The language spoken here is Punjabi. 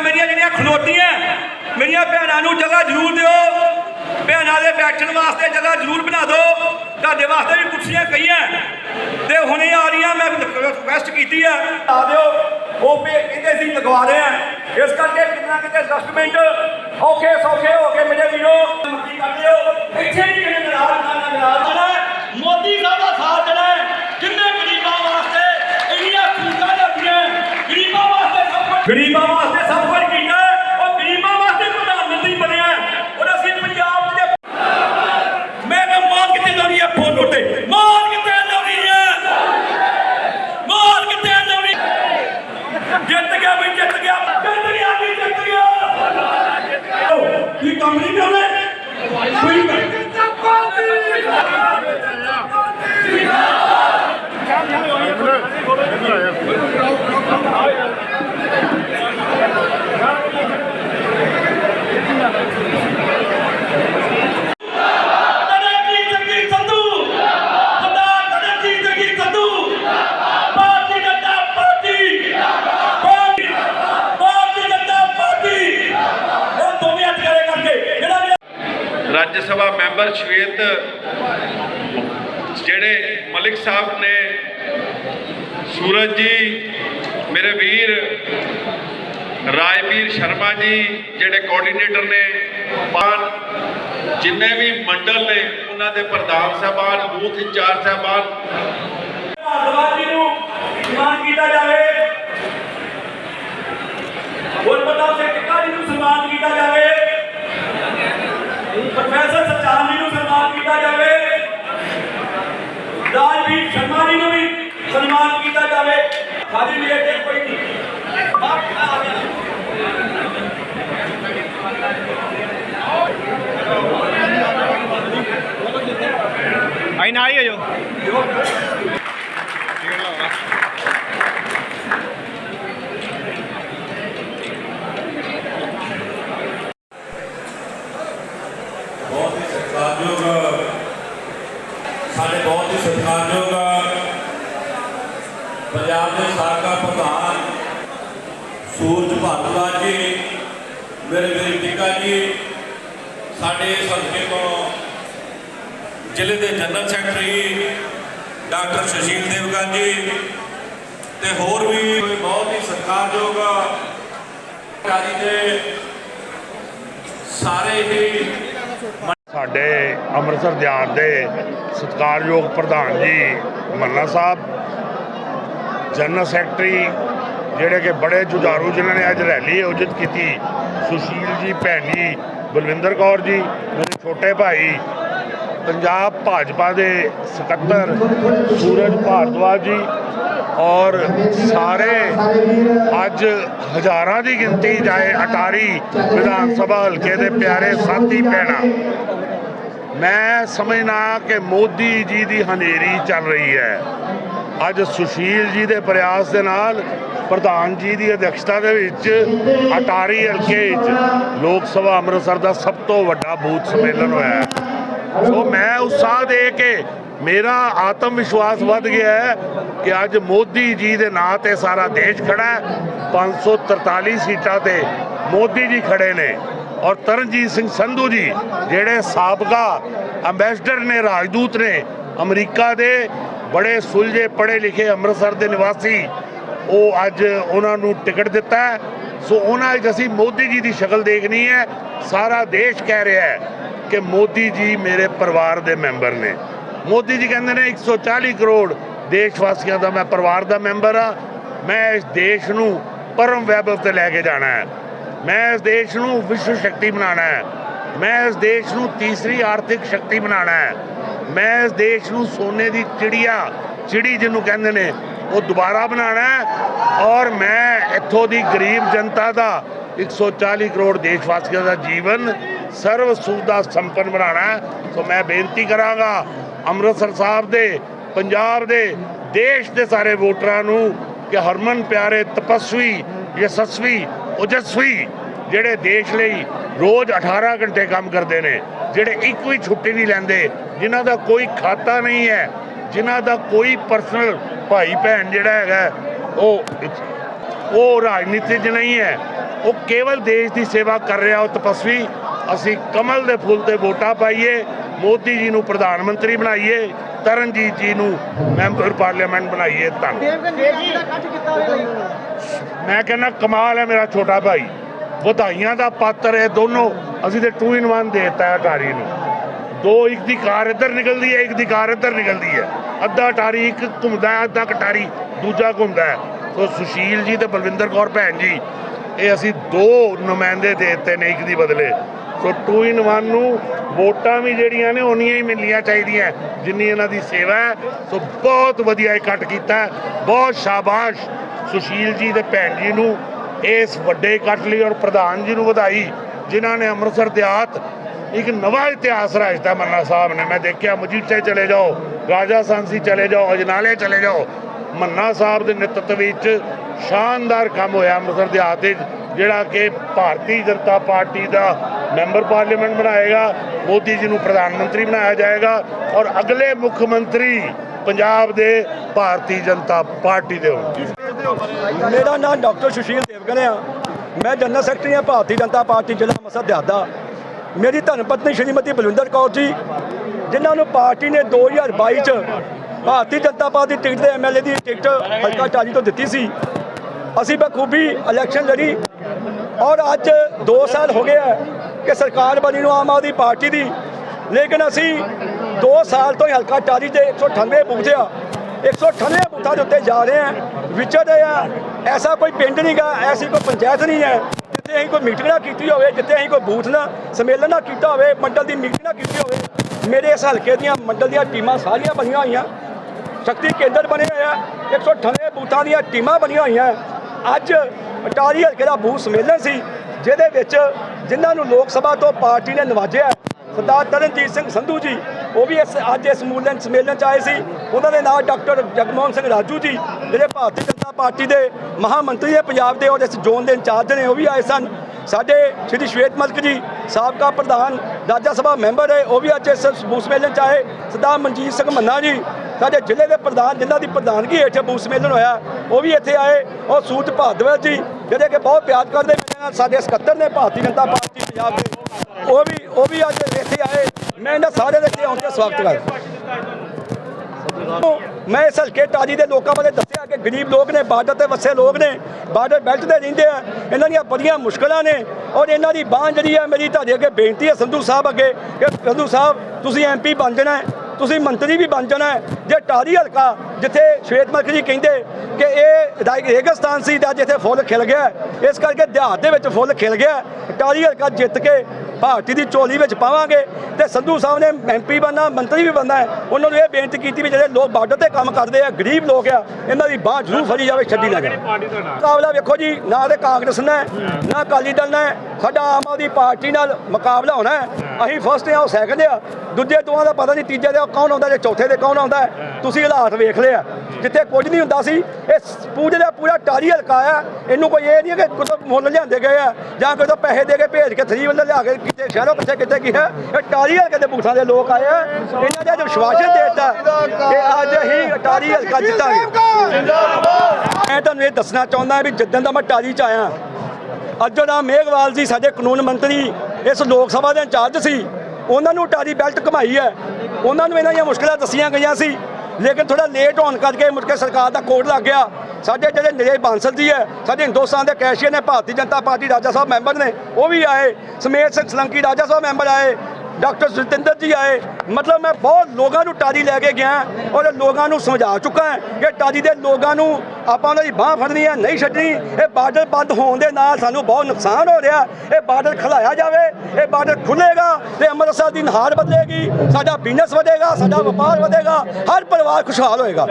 ਭੈਣਾਂ ਮੇਰੀਆਂ ਜਿਹੜੀਆਂ ਖਲੋਤੀਆਂ ਮੇਰੀਆਂ ਭੈਣਾਂ ਨੂੰ ਜਗ੍ਹਾ ਜ਼ਰੂਰ ਦਿਓ। ਭੈਣਾਂ ਦੇ ਬੈਠਣ ਵਾਸਤੇ ਜਗ੍ਹਾ ਜ਼ਰੂਰ ਬਣਾ ਦਿਓ। ਤੁਹਾਡੇ ਵਾਸਤੇ ਵੀ ਕੁਰਸੀਆਂ ਕਈਆਂ ਤੇ ਹੁਣੇ ਆ ਰਹੀਆਂ, ਮੈਂ ਰਿਕਵੈਸਟ ਕੀਤੀ ਆ ਆ ਦਿਓ। ਉਹ ਪੇ ਕਹਿੰਦੇ ਸੀ ਲਗਵਾ ਰਹੇ ਆ ਇਸ ਕਰਕੇ ਕਿੰਨਾ ਕਿਤੇ ਐਡਜਸਟਮੈਂਟ ਔਖੇ ਸੌਖੇ ਹੋ ਕੇ ਮੇਰੇ ਵੀਰੋ, ਮਰਜ਼ੀ ਕਰ ਲਿਓ। ਇੱਥੇ ਨਹੀਂ ਕਿਤੇ ਨਾਰਾਜ਼ ਨਾ ਨਾਰਾਜ਼ ਹੋਣਾ ਮੋਦੀ ਸਾਹਿਬ ਦਾ ਸਾਥ ਦੇਣਾ ਹੈ। ਕਿੰਨੇ ਗਰੀਬਾਂ ਵਾਸਤੇ ਇੰਨੀਆਂ ਸਹੂਲਤਾਂ ਦਿੱਤੀਆਂ ਗਰੀਬਾਂ ਵਾਸਤੇ ਸਭ ਕੁਝ ਗਰੀਬਾਂ ਵਾਸਤੇ ਸਭ ਕੁਝ ਕੀਤਾ ਹੈ। ਉਹ ਗਰੀਬਾਂ ਵਾਸਤੇ ਪ੍ਰਧਾਨ ਮੰਤਰੀ ਬਣਿਆ ਹੈ। ਔਰ ਅਸੀਂ ਪੰਜਾਬ ਦੇ ਮੇਰੇ ਮਾਨ ਕਿਤੇ ਲਾਉਣੀ ਹੈ ਫੋਨ ਉੱਤੇ ਮਾਨ ਕਿਤੇ ਲਾਉਣੀ ਹੈ ਮਾਨ ਕਿਤੇ ਲਾਉਣੀ ਜਿੱਤ ਗਿਆ ਵੀ ਜਿੱਤ ਗਿਆ ਜਿੱਤ ਗਿਆ ਵੀ ਜਿੱਤ ਗਿਆ ਕੀ ਕੰਮ ਨਹੀਂ ਕਰਨੇ ਕੋਈ ਕੰਮ ਤੜਕੀ ਜੱਗੀ ਸੰਧੂ ਸਰਦਾਰ ਤੜਕੀ ਜੱਗੀ ਸੰਧੂ ਭਾਰਤੀ ਜਨਤਾ ਪਾਰਟੀ ਭਾਰਤੀ ਭਾਰਤੀ ਜਨਤਾ ਪਾਰਟੀ ਇਹ ਦੋਵੇਂ ਹੱਥ ਖੜੇ ਕਰਕੇ ਜਿਹੜਾ ਵੀ ਰਾਜ ਸਭਾ ਮੈਂਬਰ ਸ਼ਵੇਤ, ਜਿਹੜੇ ਮਲਿਕ ਸਾਹਿਬ ਨੇ ਸੂਰਜ ਜੀ, ਮੇਰੇ ਵੀਰ ਰਾਜਵੀਰ ਸ਼ਰਮਾ ਜੀ, ਜਿਹੜੇ ਕੋਆਰਡੀਨੇਟਰ ਨੇ ਪਾਨ ਜਿੰਨੇ ਵੀ ਮੰਡਲ ਨੇ, ਉਹਨਾਂ ਦੇ ਪ੍ਰਧਾਨ ਸਾਹਿਬਾਨ, ਬੂਥ ਇੰਚਾਰਜ ਸਾਹਿਬਾਨ। ਭਾਰਦਵਾਜ ਜੀ ਨੂੰ ਸਨਮਾਨ ਕੀਤਾ ਜਾਵੇ। ਗੁਰਪ੍ਰਤਾਪ ਸਿੰਘ ਟਿੱਕਾ ਜੀ ਨੂੰ ਸਨਮਾਨ ਕੀਤਾ ਜਾਵੇ ਪ੍ਰੋਫੈਸਰ ਸਚਾਨ ਜੀ ਨੂੰ ਸਨਮਾਨ ਕੀਤਾ ਜਾਵੇ ਰਾਜਵੀਰ ਸ਼ਰਮਾ ਜੀ ਨੂੰ ਵੀ ਸਨਮਾਨ ਕੀਤਾ ਜਾਵੇ ਸਾਡੀ ਤੇ ਕੋਈ ਨਹੀਂ। ਬਾਪ ਆ ਆਈ ਨਾਲ ਹੀ ਹੋ ਜਾਓ ਬਹੁਤ ਹੀ ਸਤਿਕਾਰਯੋਗ ਸਾਡੇ ਬਹੁਤ ਹੀ ਸਤਿਕਾਰਯੋਗ ਪੰਜਾਬ ਦੇ ਸਾਬਕਾ ਪ੍ਰਧਾਨ ਸੂਰਜ ਭਾਰਦਵਾਜ ਜੀ, ਮੇਰੇ ਵੀਰ ਟਿੱਕਾ ਜੀ, ਸਾਡੇ ਸੰਸਥੇ ਤੋਂ ਜ਼ਿਲ੍ਹੇ ਦੇ general secretary doctor Sushil Devga ji ਤੇ ਹੋਰ ਵੀ ਬਹੁਤ ਹੀ ਸਤਿਕਾਰਯੋਗ ਕਾਰੀ ਦੇ ਸਾਰੇ ਹੀ ਸਾਡੇ ਅੰਮ੍ਰਿਤਸਰ ਧਿਆਨ ਦੇ ਸਤਿਕਾਰਯੋਗ ਪ੍ਰਧਾਨ ਜੀ, ਮੱਲਾ ਸਾਹਿਬ ਜਨਰਲ ਸੈਕਟਰੀ ਜਿਹੜੇ ਕਿ ਬੜੇ ਜੁਝਾਰੂ ਜਿਨ੍ਹਾਂ ਨੇ ਅੱਜ ਰੈਲੀ ਆਯੋਜਿਤ ਕੀਤੀ। ਸੁਸ਼ੀਲ ਜੀ, ਭੈਣ ਜੀ, ਬਲਵਿੰਦਰ ਕੌਰ ਜੀ, ਮੇਰੇ ਛੋਟੇ ਭਾਈ, ਪੰਜਾਬ ਭਾਜਪਾ ਦੇ ਸਕੱਤਰ ਸੂਰਜ ਭਾਰਦਵਾਜ ਜੀ ਔਰ ਸਾਰੇ ਅੱਜ ਹਜ਼ਾਰਾਂ ਦੀ ਗਿਣਤੀ ਜਾਏ ਅਟਾਰੀ ਵਿਧਾਨ ਸਭਾ ਹਲਕੇ ਦੇ ਪਿਆਰੇ ਸਾਥੀ ਭੈਣਾਂ। ਮੈਂ ਸਮਝਣਾ ਕਿ ਮੋਦੀ ਜੀ ਦੀ ਹਨੇਰੀ ਚੱਲ ਰਹੀ ਹੈ। ਅੱਜ ਸੁਸ਼ੀਲ ਜੀ ਦੇ ਪ੍ਰਯਾਸ ਦੇ ਨਾਲ, ਪ੍ਰਧਾਨ ਜੀ ਦੀ ਅਧਿਕਸ਼ਤਾ ਦੇ ਵਿੱਚ ਅਟਾਰੀ ਹਲਕੇ ਵਿੱਚ ਲੋਕ ਸਭਾ ਅੰਮ੍ਰਿਤਸਰ ਦਾ ਸਭ ਤੋਂ ਵੱਡਾ ਬੂਥ ਸੰਮੇਲਨ ਹੋਇਆ ਸੋ ਮੈਂ ਉਤਸ਼ਾਹ ਦੇ ਕੇ ਮੇਰਾ ਆਤਮ ਵਿਸ਼ਵਾਸ ਵੱਧ ਗਿਆ ਹੈ ਕਿ ਅੱਜ ਮੋਦੀ ਜੀ ਦੇ ਨਾਂ ਤੇ ਸਾਰਾ ਦੇਸ਼ ਖੜਾ ਹੈ। 543 ਸੀਟਾਂ ਤੇ ਮੋਦੀ ਜੀ ਖੜੇ ਨੇ ਔਰ ਤਰਨਜੀਤ ਸਿੰਘ ਸੰਧੂ ਜੀ, ਜਿਹੜੇ ਸਾਬਕਾ ਅੰਬੈਸਡਰ ਨੇ, ਰਾਜਦੂਤ ਨੇ ਅਮਰੀਕਾ ਦੇ ਬੜੇ ਸੁਲਝੇ, ਪੜ੍ਹੇ ਲਿਖੇ ਅੰਮ੍ਰਿਤਸਰ ਦੇ ਨਿਵਾਸੀ ਉਹ ਅੱਜ ਉਹਨਾਂ ਨੂੰ ਟਿਕਟ ਦਿੱਤਾ ਸੋ ਉਹਨਾਂ ਵਿੱਚ ਅਸੀਂ ਮੋਦੀ ਜੀ ਦੀ ਸ਼ਕਲ ਦੇਖਣੀ ਹੈ। ਸਾਰਾ ਦੇਸ਼ ਕਹਿ ਰਿਹਾ ਹੈ ਕਿ ਮੋਦੀ ਜੀ ਮੇਰੇ ਪਰਿਵਾਰ ਦੇ ਮੈਂਬਰ ਨੇ। ਮੋਦੀ ਜੀ ਕਹਿੰਦੇ ਨੇ 140 ਕਰੋੜ ਦੇਸ਼ ਵਾਸੀਆਂ ਦਾ ਮੈਂ ਪਰਿਵਾਰ ਦਾ ਮੈਂਬਰ ਆ ਮੈਂ ਇਸ ਦੇਸ਼ ਨੂੰ ਪਰਮ ਵੈਭਵ ਤੇ ਲੈ ਕੇ ਜਾਣਾ ਹੈ। ਮੈਂ ਇਸ ਦੇਸ਼ ਨੂੰ ਵਿਸ਼ਵ ਸ਼ਕਤੀ ਬਣਾਉਣਾ ਹੈ। ਮੈਂ ਇਸ ਦੇਸ਼ ਨੂੰ ਤੀਸਰੀ ਆਰਥਿਕ ਸ਼ਕਤੀ ਬਣਾਉਣਾ ਹੈ। ਮੈਂ ਇਸ ਦੇਸ਼ ਨੂੰ ਸੋਨੇ ਦੀ ਚਿੜੀਆ, ਚਿੜੀ ਜਿਹਨੂੰ ਕਹਿੰਦੇ ਨੇ, ਉਹ ਦੁਬਾਰਾ ਬਣਾਉਣਾ ਔਰ ਮੈਂ ਇੱਥੋਂ ਦੀ ਗਰੀਬ ਜਨਤਾ ਦਾ 140 ਕਰੋੜ ਦੇਸ਼ ਵਾਸੀਆਂ ਦਾ ਜੀਵਨ ਸਰਵ ਸੁਵਿਧਾ ਸੰਪੰਨ ਬਣਾਉਣਾ ਸੋ ਮੈਂ ਬੇਨਤੀ ਕਰਾਂਗਾ ਅੰਮ੍ਰਿਤਸਰ ਸਾਹਿਬ ਦੇ, ਪੰਜਾਬ ਦੇ, ਦੇਸ਼ ਦੇ ਸਾਰੇ ਵੋਟਰਾਂ ਨੂੰ ਕਿ ਹਰਮਨ ਪਿਆਰੇ, ਤਪਸਵੀ, ਯਸ਼ਸਵੀ, ਓਜਸਵੀ ਜਿਹੜੇ ਦੇਸ਼ ਲਈ ਰੋਜ਼ 18 ਘੰਟੇ ਕੰਮ ਕਰਦੇ ਨੇ ਜਿਹੜੇ ਇੱਕ ਵੀ ਛੁੱਟੀ ਨਹੀਂ ਲੈਂਦੇ ਜਿਨ੍ਹਾਂ ਦਾ ਕੋਈ ਖਾਤਾ ਨਹੀਂ ਹੈ ਜਿਨ੍ਹਾਂ ਦਾ ਕੋਈ ਪਰਸਨਲ ਭਾਈ ਭੈਣ ਜਿਹੜਾ ਹੈਗਾ ਉਹ ਉਹ ਰਾਜਨੀਤੀ 'ਚ ਨਹੀਂ ਹੈ ਉਹ ਕੇਵਲ ਦੇਸ਼ ਦੀ ਸੇਵਾ ਕਰ ਰਿਹਾ ਉਹ ਤਪਸਵੀ ਅਸੀਂ ਕਮਲ ਦੇ ਫੁੱਲ ਤੇ ਵੋਟਾਂ ਪਾਈਏ ਮੋਦੀ ਜੀ ਨੂੰ ਪ੍ਰਧਾਨ ਮੰਤਰੀ ਬਣਾਈਏ ਤਰਨਜੀਤ ਜੀ ਨੂੰ ਮੈਂਬਰ ਪਾਰਲੀਮੈਂਟ ਬਣਾਈਏ ਧੰਨਵਾਦ ਮੈਂ ਕਹਿੰਦਾ ਕਮਾਲ ਹੈ ਮੇਰਾ ਛੋਟਾ ਭਾਈ। ਵਧਾਈਆਂ ਦਾ ਪਾਤਰ ਹੈ ਦੋਨੋਂ। ਅਸੀਂ ਤੇ 2 ਇਨ 1 ਦੇਤਾ ਹੈ ਅਟਾਰੀ ਨੂੰ। ਦੋ ਇੱਕ ਦੀ ਕਾਰ ਇੱਧਰ ਨਿਕਲਦੀ ਹੈ, ਇੱਕ ਦੀ ਕਾਰ ਇੱਧਰ ਨਿਕਲਦੀ ਹੈ। ਅੱਧਾ ਅਟਾਰੀ ਇੱਕ ਘੁੰਮਦਾ ਹੈ, ਅੱਧਾ ਕਟਾਰੀ ਦੂਜਾ ਘੁੰਮਦਾ ਹੈ। ਸੋ ਸੁਸ਼ੀਲ ਜੀ ਤੇ ਬਲਵਿੰਦਰ ਕੌਰ ਭੈਣ ਜੀ, ਇਹ ਅਸੀਂ ਦੋ ਨੁਮਾਇੰਦੇ ਦੇ ਦਿੱਤੇ ਨੇ ਇੱਕ ਦੀ ਬਦਲੇ। ਸੋ 2 ਇਨ 1 ਨੂੰ ਵੋਟਾਂ ਵੀ ਜਿਹੜੀਆਂ ਨੇ ਉਨੀਆਂ ਹੀ ਮਿਲਣੀਆਂ ਚਾਹੀਦੀਆਂ ਜਿੰਨੀ ਇਹਨਾਂ ਦੀ ਸੇਵਾ ਹੈ। ਸੋ ਬਹੁਤ ਵਧੀਆ ਇਕੱਠ ਕੀਤਾ ਬਹੁਤ ਸ਼ਾਬਾਸ਼ ਸੁਸ਼ੀਲ ਜੀ ਤੇ ਭੈਣ ਜੀ ਨੂੰ। ਇਸ ਵੱਡੇ ਇਕੱਠ ਲਈ ਔਰ ਪ੍ਰਧਾਨ ਜੀ ਨੂੰ ਵਧਾਈ, ਜਿਨ੍ਹਾਂ ਨੇ ਅੰਮ੍ਰਿਤਸਰ ਦਿਹਾਤ ਇੱਕ ਨਵਾਂ ਇਤਿਹਾਸ ਰਚਤਾ ਮੰਨਾ ਸਾਹਿਬ ਨੇ। ਮੈਂ ਦੇਖਿਆ, ਮਜੀਠੇ ਚਲੇ ਜਾਓ, ਰਾਜਾ ਸਾਂਸੀ ਚਲੇ ਜਾਓ, ਅਜਨਾਲੇ ਚਲੇ ਜਾਓ। ਮੰਨਾ ਸਾਹਿਬ ਦੇ ਨੇਤਰਤਵ ਵਿੱਚ ਸ਼ਾਨਦਾਰ ਕੰਮ ਹੋਇਆ ਅੰਮ੍ਰਿਤਸਰ ਦਿਹਾਤ ਵਿੱਚ, ਜਿਹੜਾ ਕਿ ਭਾਰਤੀ ਜਨਤਾ ਪਾਰਟੀ ਦਾ ਮੈਂਬਰ ਪਾਰਲੀਮੈਂਟ ਬਣਾਏਗਾ, ਮੋਦੀ ਜੀ ਨੂੰ ਪ੍ਰਧਾਨ ਮੰਤਰੀ ਬਣਾਇਆ ਜਾਏਗਾ ਔਰ ਅਗਲੇ ਮੁੱਖ ਮੰਤਰੀ ਪੰਜਾਬ ਦੇ ਭਾਰਤੀ ਜਨਤਾ ਪਾਰਟੀ ਦੇ ਹੋਣਗੇ। ਮੇਰਾ ਨਾਮ ਡਾਕਟਰ ਸੁਸ਼ੀਲ ਦੇਵਗਨ ਆ। ਮੈਂ ਜਨਰਲ ਸੈਕਟਰੀ ਹਾਂ, ਭਾਰਤੀ ਜਨਤਾ ਪਾਰਟੀ, ਜ਼ਿਲ੍ਹਾ ਅੰਮ੍ਰਿਤਸਰ ਦਿਹਾਦਾ ਮੇਰੀ ਧਰਮ ਪਤਨੀ ਸ਼੍ਰੀਮਤੀ ਬਲਵਿੰਦਰ ਕੌਰ ਜੀ, ਜਿਨ੍ਹਾਂ ਨੂੰ ਪਾਰਟੀ ਨੇ 2022 ਚ ਭਾਰਤੀ ਜਨਤਾ ਪਾਰਟੀ ਟਿਕਟ ਦੇ ਐਮਐਲਏ ਦੀ ਟਿਕਟ ਹਲਕਾ ਟਾਲੀ ਤੋਂ ਦਿੱਤੀ ਸੀ। ਅਸੀਂ ਬਖੂਬੀ ਇਲੈਕਸ਼ਨ ਲੜੀ ਔਰ ਅੱਜ 2 ਸਾਲ ਹੋ ਗਏ ਆ ਕਿ ਸਰਕਾਰ ਬਣੀ ਨੂੰ ਆਮ ਆਦਮੀ ਪਾਰਟੀ ਦੀ। ਲੇਕਿਨ ਅਸੀਂ 2 ਸਾਲ ਤੋਂ ਹੀ ਹਲਕਾ ਟਾਲੀ ਦੇ 198 ਬੂਥ ਆ। 198 ਬੂਥਾਂ ਦੇ ਉੱਤੇ ਜਾ ਰਹੇ ਆ ਵਿਚਰ ਆ ਐਸਾ ਕੋਈ ਪਿੰਡ ਨਹੀਂਗਾ ਐਸੀ ਕੋਈ ਪੰਚਾਇਤ ਨਹੀਂ ਹੈ। ਜਿੱਥੇ ਅਸੀਂ ਕੋਈ ਮੀਟਿੰਗ ਨਾ ਕੀਤੀ ਹੋਵੇ, ਜਿੱਥੇ ਅਸੀਂ ਕੋਈ ਬੂਥ ਨਾ, ਸੰਮੇਲਨ ਨਾ ਕੀਤਾ ਹੋਵੇ, ਮੰਡਲ ਦੀ ਮੀਟਿੰਗ ਨਾ ਕੀਤੀ ਹੋਵੇ, ਮੇਰੇ ਇਸ ਹਲਕੇ ਦੀਆਂ ਮੰਡਲ ਦੀਆਂ ਟੀਮਾਂ ਸਾਰੀਆਂ ਬਣੀਆਂ ਹੋਈਆਂ। ਸ਼ਕਤੀ ਕੇਂਦਰ ਬਣੇ ਹੋਏ ਆ। 198 ਬੂਥਾਂ ਦੀਆਂ ਟੀਮਾਂ ਬਣੀਆਂ ਹੋਈਆਂ। ਅੱਜ ਅਟਾਰੀ ਹਲਕੇ ਦਾ ਬੂਥ ਸੰਮੇਲਨ ਸੀ, ਜਿਹਦੇ ਵਿੱਚ ਜਿਨ੍ਹਾਂ ਨੂੰ ਲੋਕ ਸਭਾ ਤੋਂ ਪਾਰਟੀ ਨੇ ਨਵਾਜਿਆ ਸਰਦਾਰ ਤਰਨਜੀਤ ਸਿੰਘ ਸੰਧੂ ਜੀ। ਉਹ ਵੀ ਇਸ ਅੱਜ ਇਸ ਮੂਲਨ ਸੰਮੇਲਨ ਚ ਆਏ ਸੀ। ਉਹਨਾਂ ਦੇ ਨਾਲ ਡਾਕਟਰ ਜਗਮੋਹਨ ਸਿੰਘ ਰਾਜੂ ਜੀ, ਜਿਹੜੇ ਭਾਰਤੀ ਜਨਤਾ ਪਾਰਟੀ ਦੇ ਮਹਾ ਮੰਤਰੀ ਹੈ ਪੰਜਾਬ ਦੇ, ਔਰ ਇਸ ਜ਼ੋਨ ਦੇ ਇੰਚਾਰਜ ਨੇ ਉਹ ਵੀ ਆਏ ਸਨ। ਸਾਡੇ ਸ਼੍ਰੀ ਸ਼ਵੇਤ ਮਲਕ ਜੀ, ਸਾਬਕਾ ਪ੍ਰਧਾਨ, ਰਾਜ ਸਭਾ ਮੈਂਬਰ ਹੈ, ਉਹ ਵੀ ਅੱਜ ਇਸ ਬੂਥ ਸਮੇਲਨ ਚ ਆਏ। ਸਰਦਾਰ ਮਨਜੀਤ ਸਿੰਘ ਮੰਨਾ ਜੀ, ਸਾਡੇ ਜ਼ਿਲ੍ਹੇ ਦੇ ਪ੍ਰਧਾਨ, ਜਿਨ੍ਹਾਂ ਦੀ ਪ੍ਰਧਾਨਗੀ ਹੇਠ ਬੂਥ ਸਮੇਲਨ ਹੋਇਆ, ਉਹ ਵੀ ਇੱਥੇ ਆਏ। ਔਰ ਸੂਤ ਭਾਦਵਰ ਜੀ, ਜਿਹੜੇ ਕਿ ਬਹੁਤ ਪਿਆਰ ਕਰਦੇ ਮੇਰੇ ਨਾਲ ਸਾਡੇ ਸਕੱਤਰ ਨੇ, ਭਾਰਤੀ ਜਨਤਾ ਪਾਰਟੀ ਪੰਜਾਬ ਦੇ, ਉਹ ਵੀ ਉਹ ਵੀ ਅੱਜ ਇੱਥੇ ਆਏ। ਮੈਂ ਇਹਨਾਂ ਸਾਰਿਆਂ ਦੇ ਇੱਥੇ ਆਉਣ ਤੇ ਸਵਾਗਤ ਕਰਦਾ ਮੈਂ ਇਸ ਹਲਕੇ ਟਾਜੀ ਦੇ ਲੋਕਾਂ ਬਾਰੇ ਦੱਸਿਆ ਕਿ ਗਰੀਬ ਲੋਕ ਨੇ, ਬਾਰਡਰ ਤੇ ਵਸੇ ਲੋਕ ਨੇ, ਬਾਰਡਰ ਬੈਲਟ ਤੇ ਰਹਿੰਦੇ ਆ, ਇਹਨਾਂ ਦੀਆਂ ਬੜੀਆਂ ਮੁਸ਼ਕਲਾਂ ਨੇ ਔਰ ਇਹਨਾਂ ਦੀ ਬਾਂਹ ਜਿਹੜੀ ਹੈ ਮੇਰੀ ਤੁਹਾਡੇ ਅੱਗੇ ਬੇਨਤੀ ਹੈ ਸੰਧੂ ਸਾਹਿਬ ਅੱਗੇ ਕਿ ਸੰਧੂ ਸਾਹਿਬ, ਤੁਸੀਂ ਐਮਪੀ ਬਣ ਜਾਣਾ ਤੁਸੀਂ ਮੰਤਰੀ ਵੀ ਬਣ ਜਾਣਾ ਜੇ ਟਾਰੀ ਹਲਕਾ ਜਿੱਥੇ ਸ਼ਵੇਤ ਮਲਕ ਜੀ ਕਹਿੰਦੇ ਕਿ ਇਹ ਰਾਇ- ਰੇਗਿਸਤਾਨ ਸੀ ਦਾ ਜਿੱਥੇ ਫੁੱਲ ਖਿਲ ਗਿਆ ਇਸ ਕਰਕੇ ਦਿਹਾਤ ਦੇ ਵਿੱਚ ਫੁੱਲ ਖਿਲ ਗਿਆ ਹੈ। ਟਾਰੀ ਹਲਕਾ ਜਿੱਤ ਕੇ ਭਾਰਤੀ ਦੀ ਝੋਲੀ ਵਿੱਚ ਪਾਵਾਂਗੇ ਤੇ ਸੰਧੂ ਸਾਹਿਬ ਨੇ ਐਮਪੀ ਬਣਨਾ, ਮੰਤਰੀ ਵੀ ਬਣਨਾ ਹੈ। ਉਹਨਾਂ ਨੂੰ ਇਹ ਬੇਨਤੀ ਕੀਤੀ ਵੀ ਜਿਹੜੇ ਲੋਕ ਬਾਰਡਰ ਤੇ ਕੰਮ ਕਰਦੇ ਆ, ਗਰੀਬ ਲੋਕ ਆ, ਇਹਨਾਂ ਦੀ ਬਾਂਹ ਜ਼ਰੂਰ ਫੜੀ ਜਾਵੇ, ਛੱਡੀ ਨਾ ਜਾਵੇ। ਮੁਕਾਬਲਾ ਵੇਖੋ ਜੀ, ਨਾ ਤੇ ਕਾਂਗਰਸ ਨੇ ਨਾ ਅਕਾਲੀ ਦਲ ਨੇ ਸਾਡਾ ਆਮ ਆਦਮੀ ਪਾਰਟੀ ਨਾਲ ਮੁਕਾਬਲਾ ਹੋਣਾ ਹੈ। ਅਸੀਂ ਫਸਟ ਆ ਉਹ ਸੈਕੰਡ ਆ। ਦੂਜੇ ਦੋਵਾਂ ਦਾ ਪਤਾ ਨਹੀਂ ਤੀਜੇ ਦੇ ਕੌਣ ਆਉਂਦਾ ਜਾਂ ਚੌਥੇ ਦੇ ਕੌਣ ਆਉਂਦਾ ਤੁਸੀਂ ਹਾਲਾਤ ਵੇਖ ਲਿਆ। ਜਿੱਥੇ ਕੁਝ ਨਹੀਂ ਹੁੰਦਾ ਸੀ ਇਹ ਪੂਰੇ ਦਾ ਪੂਰਾ ਟਾਰੀ ਹਲਕਾ ਆ। ਇਹਨੂੰ ਕੋਈ ਇਹ ਨਹੀਂ ਕਿ ਕੋਈ ਮੁੱਲ ਲਿਆਂਦੇ ਗਏ ਆ, ਜਾਂ ਕੋਈ ਪੈਸੇ ਦੇ ਕੇ ਭੇਜ ਕੇ ਥਰੀ ਵੱਲ ਲਿਆ ਕੇ ਕਿਤੇ ਸ਼ਹਿਰੋਂ ਕਿੱਥੇ ਕਿੱਥੇ ਕੀ ਹੈ? ਇਹ ਟਾਰੀ ਹਲਕੇ ਦੇ ਬੂਥਾਂ ਦੇ ਲੋਕ ਆਏ ਆ। ਇਹਨਾਂ ਦਾ ਜੋ ਵਿਸ਼ਵਾਸਨ ਦੇਤਾ ਕਿ ਅੱਜ ਅਸੀਂ ਟਾਰੀ ਹਲਕਾ ਜਿੱਤਾਂਗੇ। ਮੈਂ ਤੁਹਾਨੂੰ ਇਹ ਦੱਸਣਾ ਚਾਹੁੰਦਾ ਵੀ ਜਿੱਦਣ ਦਾ ਮੈਂ ਟਾਰੀ ਚ ਆਇਆ, ਅੱਜ ਦਾ ਮੇਘਵਾਲ ਜੀ ਸਾਡੇ ਕਾਨੂੰਨ ਮੰਤਰੀ ਇਸ ਲੋਕ ਸਭਾ ਦੇ ਇੰਚਾਰਜ ਸੀ, ਉਹਨਾਂ ਨੂੰ ਟਾਰੀ ਬੈਲਟ ਘਮਾਈ ਹੈ। ਉਹਨਾਂ ਨੂੰ ਇਹਨਾਂ ਦੀਆਂ ਮੁਸ਼ਕਲਾਂ ਦੱਸੀਆਂ ਗਈਆਂ ਸੀ, ਲੇਕਿਨ ਥੋੜਾ ਲੇਟ ਹੋਣ ਕਰਕੇ ਮੁੜ ਕੇ ਸਰਕਾਰ ਦਾ ਕੋਡ ਲੱਗ ਗਿਆ। ਸਾਡੇ ਜਿਹੜੇ ਨਰੇਸ਼ ਬਾਂਸਲ ਜੀ ਹੈ, ਸਾਡੇ ਹਿੰਦੁਸਤਾਨ ਦੇ ਕੈਸ਼ੀਅਰ ਨੇ, ਭਾਰਤੀ ਜਨਤਾ ਪਾਰਟੀ ਰਾਜਾ ਸਾਹਿਬ ਮੈਂਬਰ ਨੇ, ਉਹ ਵੀ ਆਏ, ਸਮੇਤ ਸਿੰਘ ਸਲੰਕੀ ਰਾਜਾ ਸਾਹਿਬ ਮੈਂਬਰ ਆਏ, ਡਾਕਟਰ ਸੁਤਿੰਦਰ ਜੀ ਆਏ। ਮਤਲਬ ਮੈਂ ਬਹੁਤ ਲੋਕਾਂ ਨੂੰ ਟਾਰੀ ਲੈ ਕੇ ਗਿਆ ਔਰ ਲੋਕਾਂ ਨੂੰ ਸਮਝਾ ਚੁੱਕਾ ਹਾਂ ਕਿ ਟਾਰੀ ਦੇ ਲੋਕਾਂ ਨੂੰ ਆਪਾਂ ਉਹਨਾਂ ਦੀ ਬਾਹ ਫੜਨੀ ਹੈ, ਨਹੀਂ ਛੱਡਣੀ। ਇਹ ਬਾਰਡਰ ਬੰਦ ਹੋਣ ਦੇ ਨਾਲ ਸਾਨੂੰ ਬਹੁਤ ਨੁਕਸਾਨ ਹੋ ਰਿਹਾ। ਇਹ ਬਾਰਡਰ ਖਲਾਇਆ ਜਾਵੇ, ਇਹ ਬਾਰਡਰ ਖੁੱਲੇਗਾ ਤੇ ਅੰਮ੍ਰਿਤਸਰ ਦੀ ਨਹਾਰ ਬਦਲੇਗੀ, ਸਾਡਾ ਬਿਜ਼ਨਸ ਵਧੇਗਾ, ਸਾਡਾ ਵਪਾਰ ਵਧੇਗਾ, ਹਰ ਪਰਿਵਾਰ ਖੁਸ਼ਹਾਲ ਹੋਏਗਾ।